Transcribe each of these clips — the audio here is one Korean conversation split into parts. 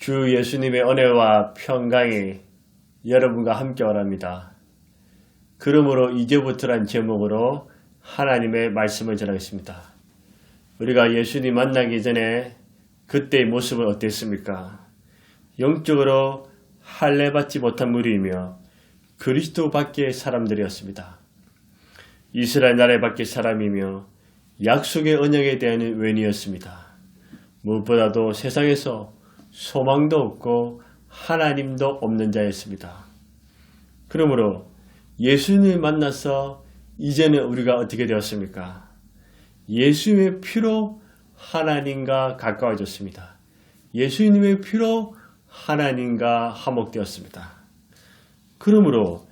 주 예수님의 은혜와 평강이 여러분과 함께 원합니다. 그러므로 이제부터란 제목으로 하나님의 말씀을 전하겠습니다. 우리가 예수님 만나기 전에 그때의 모습은 어땠습니까? 영적으로 할례받지 못한 무리이며 그리스도 밖의 사람들이었습니다. 이스라엘 나라의 밖의 사람이며 약속의 언약에 대한 외인이었습니다. 무엇보다도 세상에서 소망도 없고 하나님도 없는 자였습니다. 그러므로 예수님을 만나서 이제는 우리가 어떻게 되었습니까? 예수님의 피로 하나님과 가까워졌습니다. 예수님의 피로 하나님과 화목되었습니다. 그러므로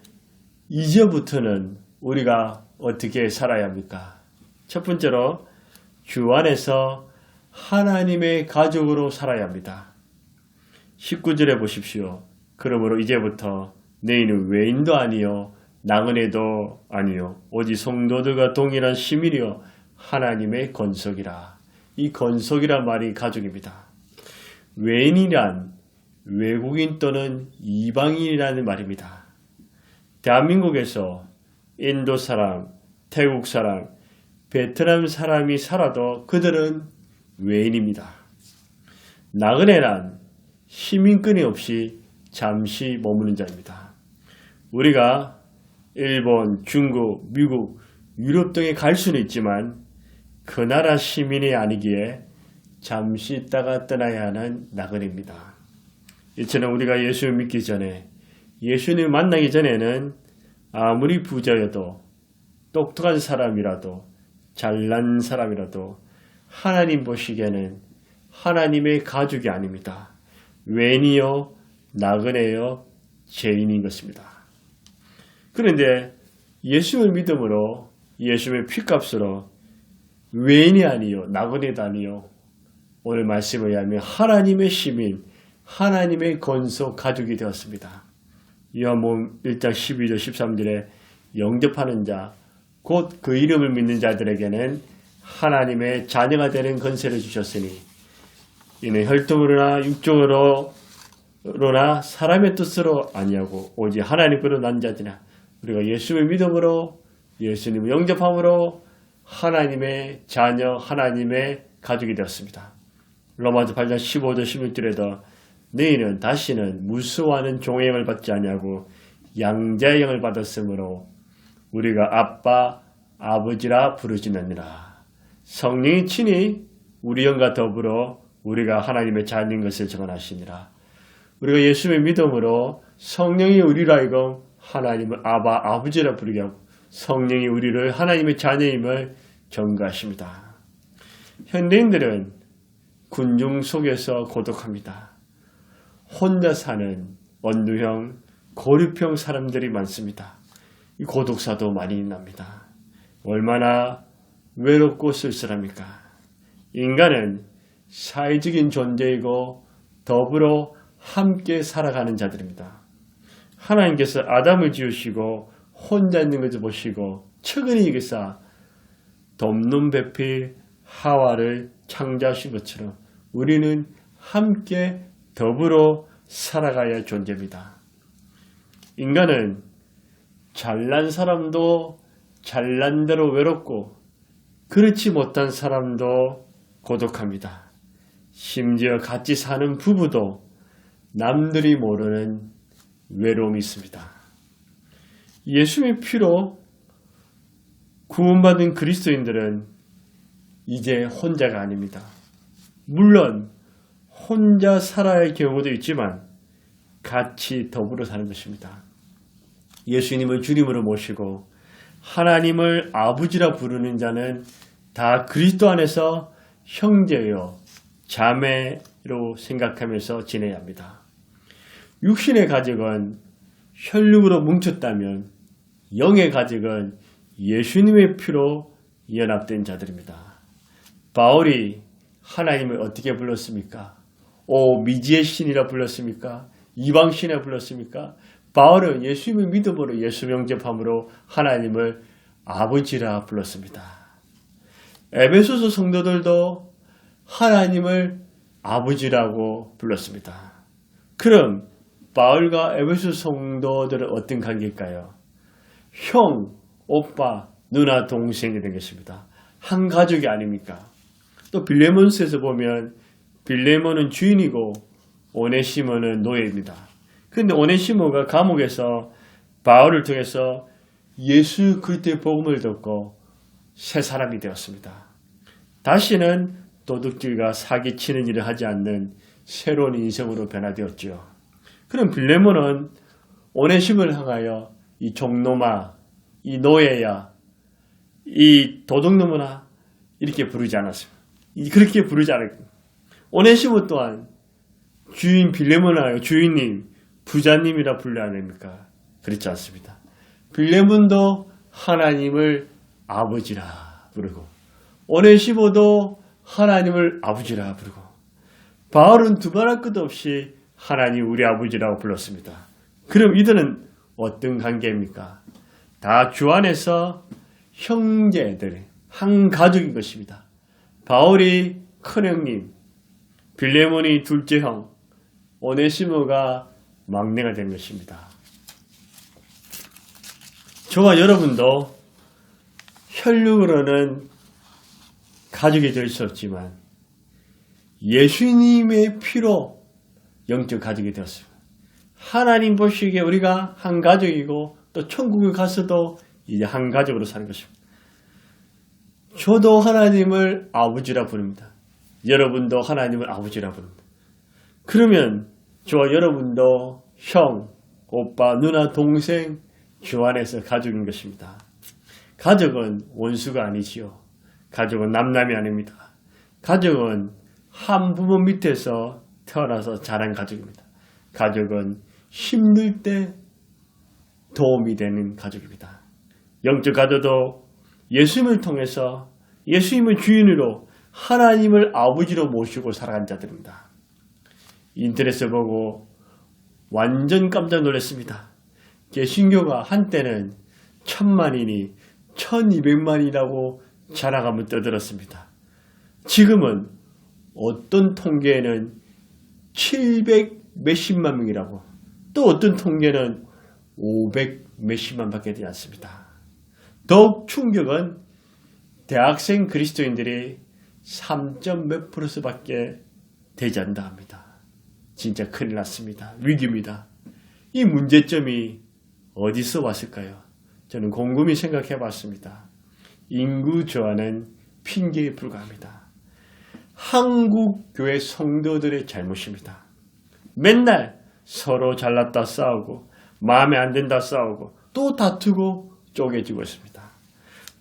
이제부터는 우리가 어떻게 살아야 합니까? 첫 번째로 주 안에서 하나님의 가족으로 살아야 합니다. 19절에 보십시오. 그러므로 이제부터 너희는 외인도 아니요 나그네도 아니요 오직 성도들과 동일한 시민이요 하나님의 건석이라. 이 건석이란 말이 가족입니다. 외인이란 외국인 또는 이방인이라는 말입니다. 대한민국에서 인도 사람, 태국 사람, 베트남 사람이 살아도 그들은 외인입니다. 나그네란 시민권이 없이 잠시 머무는 자입니다. 우리가 일본, 중국, 미국, 유럽 등에 갈 수는 있지만 그 나라 시민이 아니기에 잠시 있다가 떠나야 하는 나그네입니다. 이처럼 우리가 예수를 믿기 전에 예수님을 만나기 전에는 아무리 부자여도 똑똑한 사람이라도 잘난 사람이라도 하나님 보시기에는 하나님의 가족이 아닙니다. 웬이요, 나그네요, 죄인인 것입니다. 그런데 예수를 믿음으로 예수의 피값으로 외인이 아니요, 나그네도 아니요. 오늘 말씀을 의하면 하나님의 시민, 하나님의 건속 가족이 되었습니다. 요한복음 1장 12절 13절에 영접하는 자, 곧 그 이름을 믿는 자들에게는 하나님의 자녀가 되는 건세를 주셨으니 이는 혈통으로나 육종으로나 사람의 뜻으로 아니하고 오직 하나님께로 난 자들이나 우리가 예수의 믿음으로 예수님을 영접함으로 하나님의 자녀 하나님의 가족이 되었습니다. 로마서 8장 15절 16절에도 너희는 다시는 무수하는 종의 영을 받지 아니하고 양자의 영을 받았으므로 우리가 아빠 아버지라 부르지느니라. 성령이 친히 우리 영과 더불어 우리가 하나님의 자녀인 것을 정언하시니라. 우리가 예수의 믿음으로 성령이 우리를 알고 하나님을 아바 아버지라 부르게 하고 성령이 우리를 하나님의 자녀임을 전가하십니다. 현대인들은 군중 속에서 고독합니다. 혼자 사는 언두형, 고립형 사람들이 많습니다. 이 고독사도 많이 납니다. 얼마나 외롭고 쓸쓸합니까? 인간은 사회적인 존재이고 더불어 함께 살아가는 자들입니다. 하나님께서 아담을 지으시고 혼자 있는 것을 보시고 최근에 이기사 덮는 배필 하와를 창조하신 것처럼 우리는 함께 더불어 살아가야 할 존재입니다. 인간은 잘난 사람도 잘난 대로 외롭고 그렇지 못한 사람도 고독합니다. 심지어 같이 사는 부부도 남들이 모르는 외로움이 있습니다. 예수의 피로 구원받은 그리스도인들은 이제 혼자가 아닙니다. 물론 혼자 살아야 할 경우도 있지만 같이 더불어 사는 것입니다. 예수님을 주님으로 모시고 하나님을 아버지라 부르는 자는 다 그리스도 안에서 형제요, 자매로 생각하면서 지내야 합니다. 육신의 가족은 혈육으로 뭉쳤다면 영의 가족은 예수님의 피로 연합된 자들입니다. 바울이 하나님을 어떻게 불렀습니까? 오 미지의 신이라 불렀습니까? 이방 신이라 불렀습니까? 바울은 예수님의 믿음으로 예수 명접함으로 하나님을 아버지라 불렀습니다. 에베소서 성도들도 하나님을 아버지라고 불렀습니다. 그럼 바울과 에베소 성도들은 어떤 관계일까요? 형, 오빠, 누나, 동생이 된 것입니다. 한 가족이 아닙니까? 또 빌레몬스에서 보면 빌레몬은 주인이고 오네시모는 노예입니다. 그런데 오네시모가 감옥에서 바울을 통해서 예수 그리스도의 복음을 듣고 새 사람이 되었습니다. 다시는 도둑질과 사기치는 일을 하지 않는 새로운 인생으로 변화되었지요. 그럼 빌레몬은 오네심을 향하여 이 종놈아, 이 노예야, 이 도둑놈아 이렇게 부르지 않았습니다. 그렇게 부르지 않았고 오네시모 또한 주인 빌레몬을 주인님, 부자님이라 불러야 됩니까? 그렇지 않습니다. 빌레몬도 하나님을 아버지라 부르고 오네시모도 하나님을 아버지라 부르고 바울은 두말할 것 없이 하나님 우리 아버지라고 불렀습니다. 그럼 이들은 어떤 관계입니까? 다 주 안에서 형제들, 한 가족인 것입니다. 바울이 큰 형님, 빌레몬이 둘째 형, 오네시모가 막내가 된 것입니다. 저와 여러분도 혈육으로는 가족이 될수 없지만 예수님의 피로 영적 가족이 되었습니다. 하나님 보시기에 우리가 한 가족이고 또 천국에 가서도 이제 한 가족으로 사는 것입니다. 저도 하나님을 아버지라 부릅니다. 여러분도 하나님을 아버지라 부릅니다. 그러면 저와 여러분도 형, 오빠, 누나, 동생, 주 안에서 가족인 것입니다. 가족은 원수가 아니지요. 가족은 남남이 아닙니다. 가족은 한 부모 밑에서 태어나서 자란 가족입니다. 가족은 힘들 때 도움이 되는 가족입니다. 영적 가족도 예수님을 통해서 예수님을 주인으로 하나님을 아버지로 모시고 살아간 자들입니다. 인터넷에 보고 완전 깜짝 놀랐습니다. 개신교가 한때는 천만이니 천이백만이라고 자랑하면 떠들었습니다. 지금은 어떤 통계에는 700 몇십만 명이라고 또 어떤 통계는 500 몇십만 밖에 되지 않습니다. 더욱 충격은 대학생 그리스도인들이 3. 몇 프로스 밖에 되지 않다 합니다. 진짜 큰일 났습니다. 위기입니다. 이 문제점이 어디서 왔을까요? 저는 곰곰이 생각해 봤습니다. 인구 저하는 핑계에 불과합니다. 한국 교회 성도들의 잘못입니다. 맨날 서로 잘났다 싸우고 마음에 안 든다 싸우고 또 다투고 쪼개지고 있습니다.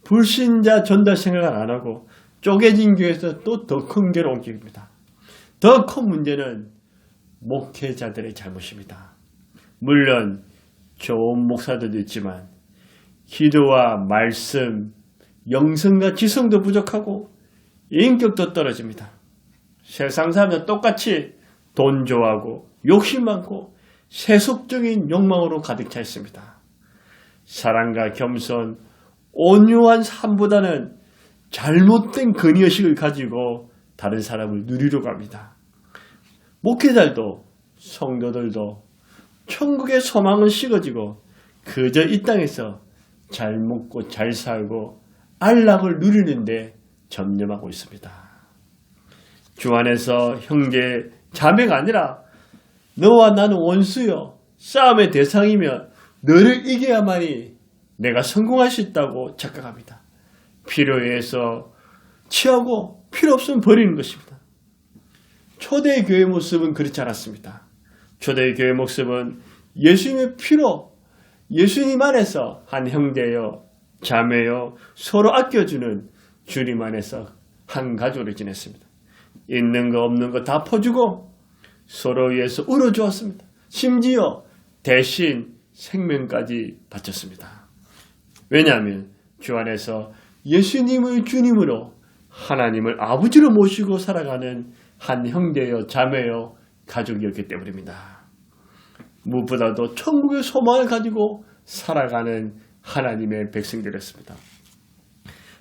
불신자 전달 생각을 안 하고 쪼개진 교회에서 또 더큰 괴로 옮깁니다. 더 큰 문제는 목회자들의 잘못입니다. 물론 좋은 목사들도 있지만 기도와 말씀, 영성과 지성도 부족하고 인격도 떨어집니다. 세상 사람들 똑같이 돈 좋아하고 욕심 많고 세속적인 욕망으로 가득 차 있습니다. 사랑과 겸손, 온유한 삶보다는 잘못된 근의식을 가지고 다른 사람을 누리려고 합니다. 목회자들도 성도들도 천국의 소망은 식어지고 그저 이 땅에서 잘 먹고 잘 살고 안락을 누리는데 점념하고 있습니다. 주 안에서 형제, 자매가 아니라 너와 나는 원수요. 싸움의 대상이면 너를 이겨야만이 내가 성공할 수 있다고 착각합니다. 필요에 의해서 취하고 필요 없으면 버리는 것입니다. 초대 교회 모습은 그렇지 않았습니다. 초대 교회 모습은 예수님의 피로 예수님 안에서 한 형제요, 자매요, 서로 아껴주는 주님 안에서 한 가족으로 지냈습니다. 있는 거 없는 거 다 퍼주고 서로 위해서 울어주었습니다. 심지어 대신 생명까지 바쳤습니다. 왜냐하면 주 안에서 예수님을 주님으로 하나님을 아버지로 모시고 살아가는 한 형제요, 자매요, 가족이었기 때문입니다. 무엇보다도 천국의 소망을 가지고 살아가는 하나님의 백성들이었습니다.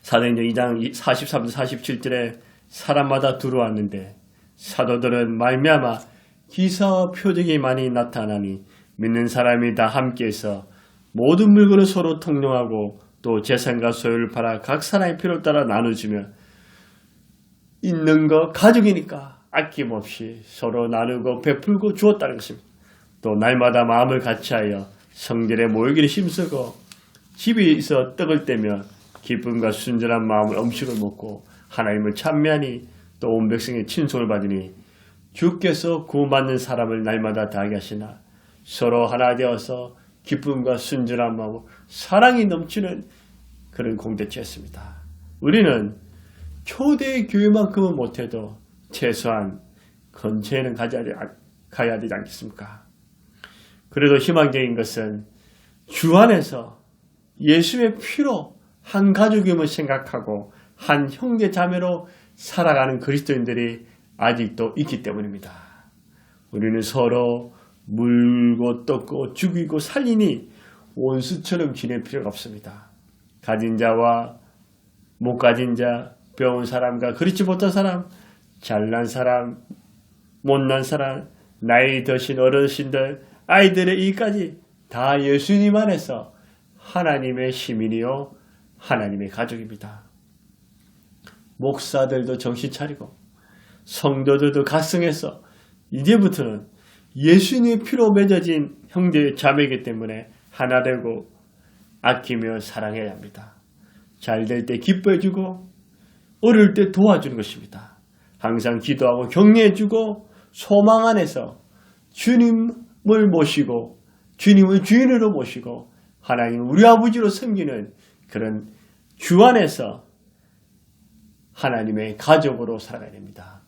사도행전 2장 43절 47절에 사람마다 들어왔는데 사도들은 말미암아 기사 표적이 많이 나타나니 믿는 사람이 다 함께해서 모든 물건을 서로 통용하고 또 재산과 소유를 팔아 각 사람의 필요에 따라 나눠주며 있는 거 가족이니까 아낌없이 서로 나누고 베풀고 주었다는 것입니다. 또 날마다 마음을 같이하여 성전에 모이기를 힘쓰고 집에 있어 떡을 떼며 기쁨과 순전한 마음을 음식을 먹고 하나님을 찬미하니 또 온 백성의 친송을 받으니 주께서 구원받는 사람을 날마다 다하게 하시나 서로 하나 되어서 기쁨과 순전한 마음, 사랑이 넘치는 그런 공동체였습니다. 우리는 초대 교회만큼은 못해도 최소한 근처에는 가야 되지 않겠습니까? 그래도 희망적인 것은 주 안에서 예수의 피로 한 가족임을 생각하고 한 형제 자매로 살아가는 그리스도인들이 아직도 있기 때문입니다. 우리는 서로 물고 뜯고 죽이고 살리니 원수처럼 지낼 필요가 없습니다. 가진 자와 못 가진 자, 배운 사람과 그렇지 못한 사람, 잘난 사람, 못난 사람, 나이 드신 어르신들, 아이들의 이까지 다 예수님 안에서 하나님의 시민이요 하나님의 가족입니다. 목사들도 정신 차리고 성도들도 각성해서 이제부터는 예수님의 피로 맺어진 형제 자매이기 때문에 하나 되고 아끼며 사랑해야 합니다. 잘 될 때 기뻐해주고 어릴 때 도와주는 것입니다. 항상 기도하고 격려해주고 소망 안에서 주님을 모시고 주님을 주인으로 모시고 하나님 우리 아버지로 섬기는 그런 주 안에서 하나님의 가족으로 살아가야 됩니다.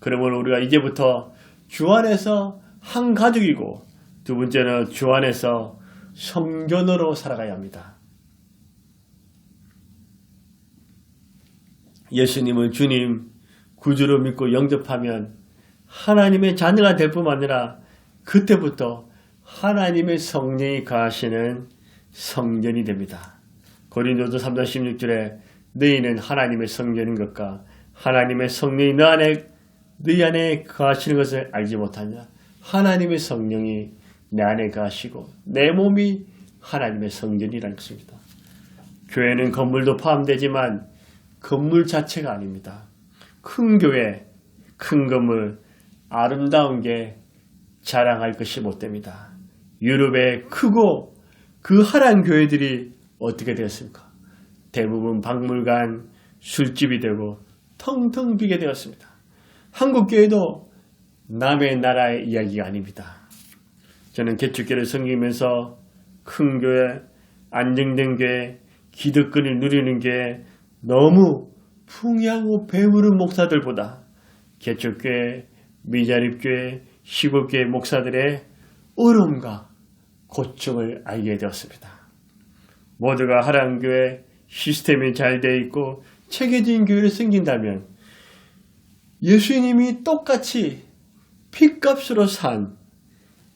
그러면 우리가 이제부터 주 안에서 한 가족이고 두 번째는 주 안에서 성전으로 살아가야 합니다. 예수님을 주님 구주로 믿고 영접하면 하나님의 자녀가 될 뿐만 아니라 그때부터 하나님의 성령이 가시는 성전이 됩니다. 고린도서 3장 16절에 너희는 하나님의 성전인 것과 하나님의 성령이 너 안에 너희 안에 거하시는 것을 알지 못하냐? 하나님의 성령이 내 안에 거하시고 내 몸이 하나님의 성전이라는 것입니다. 교회는 건물도 포함되지만 건물 자체가 아닙니다. 큰 교회, 큰 건물, 아름다운 게 자랑할 것이 못 됩니다. 유럽의 크고 그 하란 교회들이 어떻게 되었습니까? 대부분 박물관, 술집이 되고 텅텅 비게 되었습니다. 한국 교회도 남의 나라의 이야기가 아닙니다. 저는 개축교를 섬기면서 큰 교회, 안정된 교회, 기득권을 누리는 게 너무 풍요하고 배부른 목사들보다 개축교회, 미자립교회, 시골교회 목사들의 어려움과 고충을 알게 되었습니다. 모두가 하란교회 시스템이 잘 되어 있고 체계적인 교회를 생긴다면 예수님이 똑같이 피값으로 산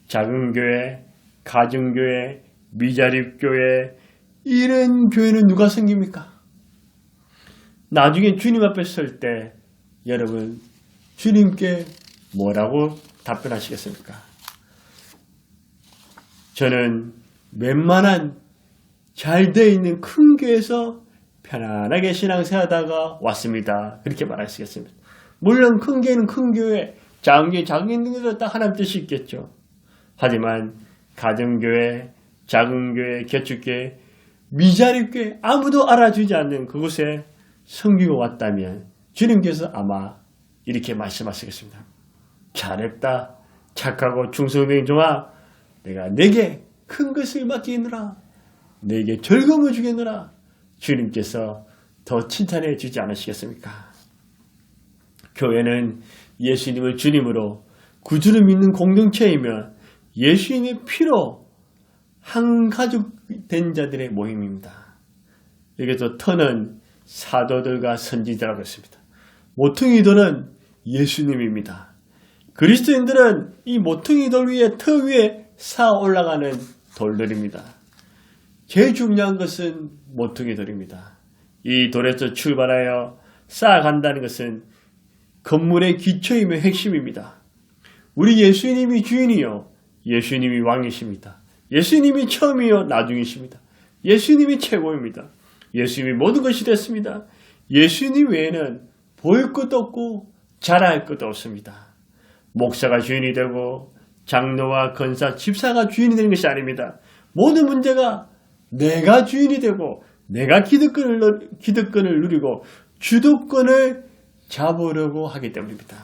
작은 교회, 가정교회, 미자립교회 이런 교회는 누가 생깁니까? 나중에 주님 앞에 설 때 여러분 주님께 뭐라고 답변하시겠습니까? 저는 웬만한 잘 되어 있는 큰 교회에서 편안하게 신앙생활하다가 왔습니다. 그렇게 말하시겠습니다. 물론 큰 교회는 큰 교회, 작은 교회, 작은 것도 딱 하나님 뜻이 있겠죠. 하지만 가정교회, 작은 교회, 개축교회, 미자립교회 아무도 알아주지 않는 그곳에 섬기고 왔다면 주님께서 아마 이렇게 말씀하시겠습니다. 잘했다. 착하고 충성된 종아 내가 내게 큰 것을 맡기느라 내게 즐거움을 주겠느라 주님께서 더 칭찬해 주지 않으시겠습니까? 교회는 예수님을 주님으로 구주를 믿는 공동체이며 예수님의 피로 한 가족 된 자들의 모임입니다. 여기서 터는 사도들과 선지자라고 했습니다. 모퉁이들은 예수님입니다. 그리스도인들은 이 모퉁이 돌 위에 터 위에 쌓아 올라가는 돌들입니다. 제일 중요한 것은 모퉁이 돌입니다. 이 돌에서 출발하여 쌓아간다는 것은 건물의 기초이며 핵심입니다. 우리 예수님이 주인이요. 예수님이 왕이십니다. 예수님이 처음이요. 나중이십니다. 예수님이 최고입니다. 예수님이 모든 것이 됐습니다. 예수님 외에는 보일 것도 없고 자랑할 것도 없습니다. 목사가 주인이 되고 장로와 건사, 집사가 주인이 되는 것이 아닙니다. 모든 문제가 내가 주인이 되고 내가 기득권을, 기득권을 누리고 주도권을 잡으려고 하기 때문입니다.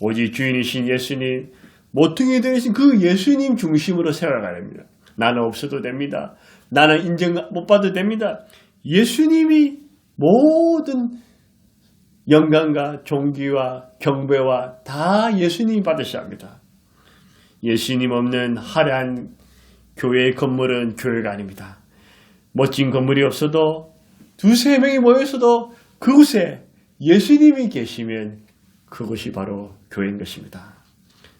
오직 주인이신 예수님, 모퉁이 되신 그 예수님 중심으로 세워가야 됩니다. 나는 없어도 됩니다. 나는 인정 못 받아도 됩니다. 예수님이 모든 영광과 존귀와 경배와 다 예수님이 받으셔야 합니다. 예수님 없는 화려한 교회의 건물은 교회가 아닙니다. 멋진 건물이 없어도 두세 명이 모여서도 그곳에 예수님이 계시면 그것이 바로 교회인 것입니다.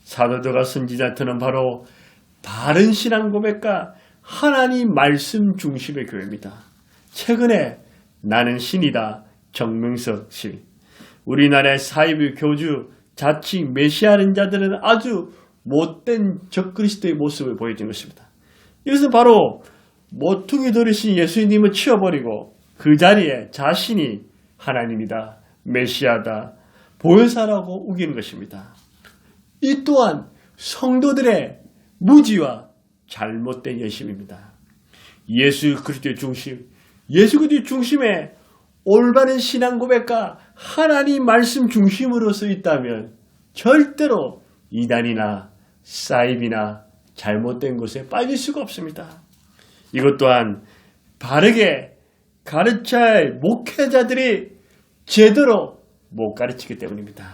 사도들과 선지자들은 바로 바른 신앙 고백과 하나님 말씀 중심의 교회입니다. 최근에 나는 신이다 정명석 씨 우리나라의 사이비 교주 자칭 메시아는 자들은 아주 못된 적그리스도의 모습을 보여준 것입니다. 이것은 바로 모퉁이 들으신 예수님을 치워버리고 그 자리에 자신이 하나님이다, 메시아다, 보혜사라고 우기는 것입니다. 이 또한 성도들의 무지와 잘못된 열심입니다. 예수 그리스도의 중심, 예수 그리스도의 중심에 올바른 신앙 고백과 하나님 말씀 중심으로 서 있다면 절대로 이단이나 사입이나 잘못된 곳에 빠질 수가 없습니다. 이것 또한 바르게 가르쳐야 목회자들이 제대로 못 가르치기 때문입니다.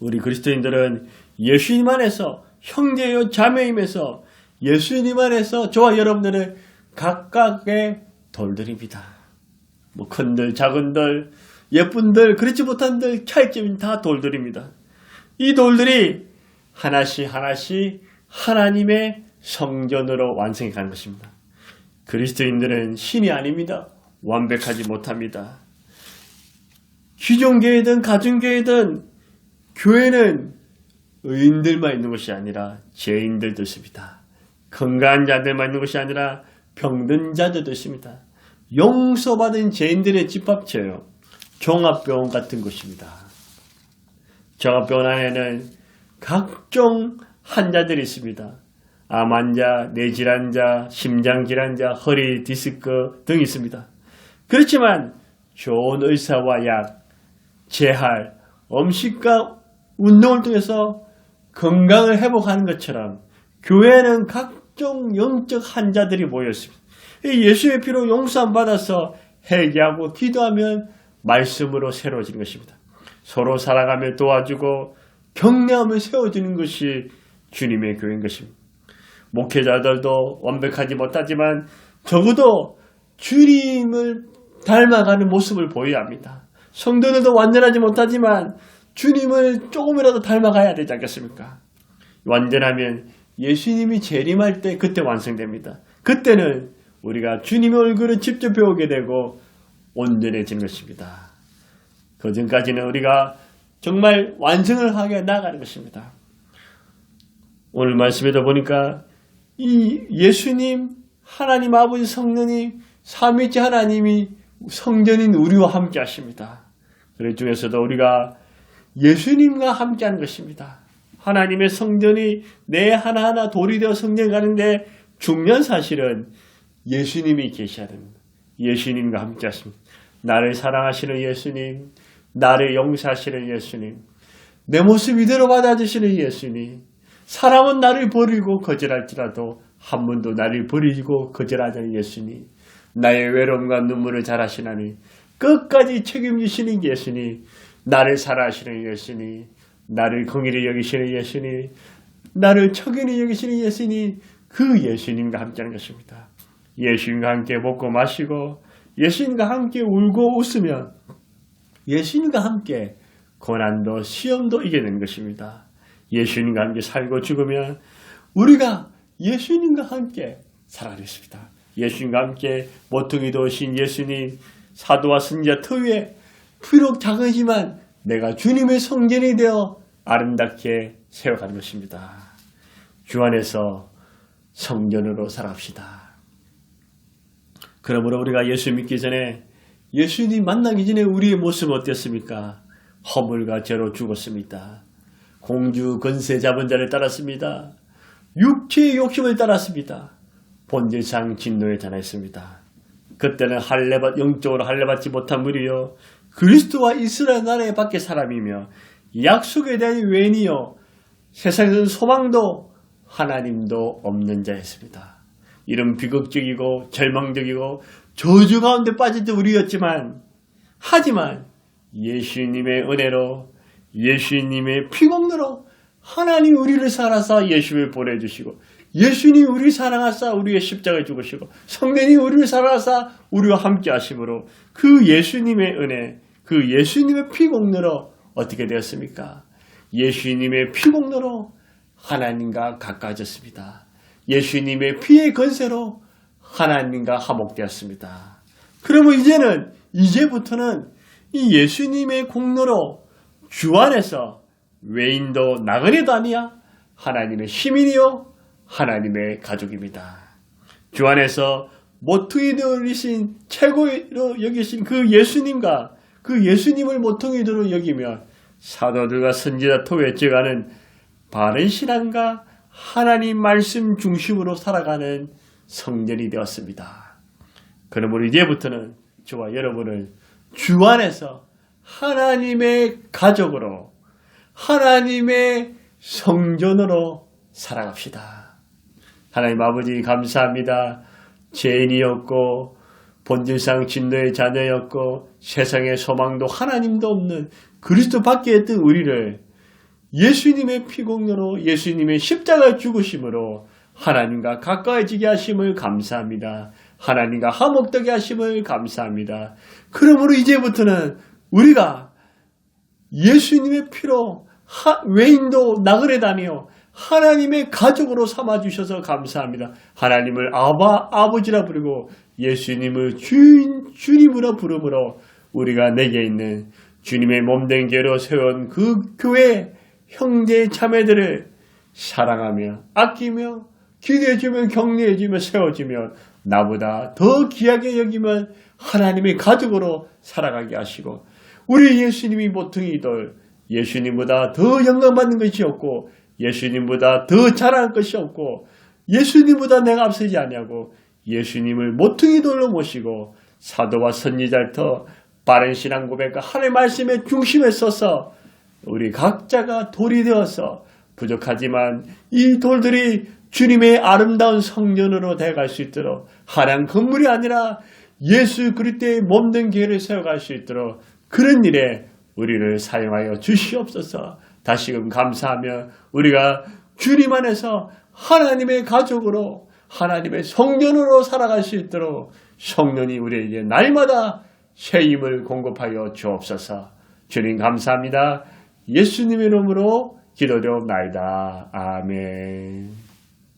우리 그리스도인들은 예수님 안에서 형제요 자매임에서 예수님 안에서 저와 여러분들은 각각의 돌들입니다. 뭐 큰들 작은들 예쁜들 그렇지 못한들 차이점이 다 돌들입니다. 이 돌들이 하나씩 하나씩 하나님의 성전으로 완성해 가는 것입니다. 그리스도인들은 신이 아닙니다. 완벽하지 못합니다. 기존교회든 가정교회든 교회는 의인들만 있는 것이 아니라 죄인들도 있습니다. 건강한 자들만 있는 것이 아니라 병든 자들도 있습니다. 용서받은 죄인들의 집합체요. 종합병원 같은 곳입니다. 종합병원 안에는 각종 환자들이 있습니다. 암 환자, 뇌질환자, 심장질환자, 허리 디스크 등 있습니다. 그렇지만 좋은 의사와 약, 재활, 음식과 운동을 통해서 건강을 회복하는 것처럼 교회는 각종 영적 환자들이 모였습니다. 예수의 피로 용서함 받아서 회개하고 기도하면 말씀으로 새로워지는 것입니다. 서로 살아가며 도와주고 격려하며 세워지는 것이 주님의 교회인 것입니다. 목회자들도 완벽하지 못하지만 적어도 주님을 닮아가는 모습을 보여야 합니다. 성도들도 완전하지 못하지만 주님을 조금이라도 닮아가야 되지 않겠습니까? 완전하면 예수님이 재림할 때 그때 완성됩니다. 그때는 우리가 주님의 얼굴을 직접 배우게 되고 온전해진 것입니다. 그 전까지는 우리가 정말 완성을 하게 나가는 것입니다. 오늘 말씀에도 보니까 이 예수님, 하나님 아버지 성령님, 삼위째 하나님이 성전인 우리와 함께 하십니다. 그 중에서도 우리가 예수님과 함께 하는 것입니다. 하나님의 성전이 내 하나하나 돌이 되어 성전 가는데 중요한 사실은 예수님이 계셔야 됩니다. 예수님과 함께 하십니다. 나를 사랑하시는 예수님, 나를 용서하시는 예수님, 내 모습 이대로 받아주시는 예수님, 사람은 나를 버리고 거절할지라도 한 번도 나를 버리고 거절하지 않는 예수님, 나의 외로움과 눈물을 잘 아시나니 끝까지 책임지시는 예수님, 나를 사랑하시는 예수님, 나를 공의를 여기시는 예수님, 나를 척인히 여기시는 예수님, 그 예수님과 함께하는 것입니다. 예수님과 함께 먹고 마시고 예수님과 함께 울고 웃으면 예수님과 함께 고난도 시험도 이겨내는 것입니다. 예수님과 함께 살고 죽으면 우리가 예수님과 함께 살아냈습니다. 예수님과 함께 모퉁이 도신 예수님 사도와 선자 터위에 비록 작으지만 내가 주님의 성전이 되어 아름답게 세워가는 것입니다. 주 안에서 성전으로 살아갑시다. 그러므로 우리가 예수 믿기 전에 예수님 만나기 전에 우리의 모습은 어땠습니까? 허물과 죄로 죽었습니다. 공주 건세 잡은 자를 따랐습니다. 육체의 욕심을 따랐습니다. 본질상 진노에 전했습니다. 그때는 할례받 영적으로 할례받지 못한 무리요 그리스도와 이스라엘 나라의 밖에 사람이며 약속에 대한 외인이요 세상에서는 소망도 하나님도 없는 자였습니다. 이런 비극적이고 절망적이고 저주 가운데 때 우리였지만 하지만 예수님의 은혜로 예수님의 피공로로 하나님 우리를 살아서 예수를 보내주시고 예수님 우리를 사랑하사 우리의 십자가를 죽으시고 성령이 우리를 사랑하사 우리와 함께 하심으로 그 예수님의 은혜 그 예수님의 피공로로 어떻게 되었습니까? 예수님의 피공로로 하나님과 가까워졌습니다. 예수님의 피의 건세로 하나님과 화목되었습니다. 그러면 이제는 이제부터는 이 예수님의 공로로 주 안에서 외인도 나그네도 아니야 하나님의 시민이요 하나님의 가족입니다. 주 안에서 모퉁이 들이신 최고로 여기신 그 예수님과 그 예수님을 모퉁이들로 여기며 사도들과 선지자 토회증하는 바른 신앙과 하나님 말씀 중심으로 살아가는 성전이 되었습니다. 그러므로 이제부터는 저와 여러분을 주 안에서 하나님의 가족으로 하나님의 성전으로 살아갑시다. 하나님 아버지 감사합니다. 죄인이었고 본질상 진노의 자녀였고 세상의 소망도 하나님도 없는 그리스도 밖에 있던 우리를 예수님의 피공로로 예수님의 십자가 죽으심으로 하나님과 가까워지게 하심을 감사합니다. 하나님과 화목되게 하심을 감사합니다. 그러므로 이제부터는 우리가 예수님의 피로 하, 외인도 나그네다니요 하나님의 가족으로 삼아주셔서 감사합니다. 하나님을 아바, 아버지라 부르고 예수님을 주인, 주님으로 부르므로 우리가 내게 있는 주님의 몸된 개로 세운 그 교회 형제 자매들을 사랑하며 아끼며 기대해주며 격려해주며 세워주며 나보다 더 귀하게 여기면 하나님의 가족으로 살아가게 하시고 우리 예수님이 모퉁이들 예수님보다 더 영광받는 것이 없고 예수님보다 더 잘할 것이 없고 예수님보다 내가 앞서지 아니하고 예수님을 모퉁이 돌로 모시고 사도와 선지자부터 바른 신앙 고백과 하나님의 말씀의 중심에 서서 우리 각자가 돌이 되어서 부족하지만 이 돌들이 주님의 아름다운 성전으로 돼갈 수 있도록 하량 건물이 아니라 예수 그리스도의 몸된 교회를 세워갈 수 있도록 그런 일에 우리를 사용하여 주시옵소서. 다시금 감사하며 우리가 주님 안에서 하나님의 가족으로 하나님의 성전으로 살아갈 수 있도록 성령이 우리에게 날마다 새 힘을 공급하여 주옵소서. 주님 감사합니다. 예수님의 이름으로 기도되옵나이다. 아멘.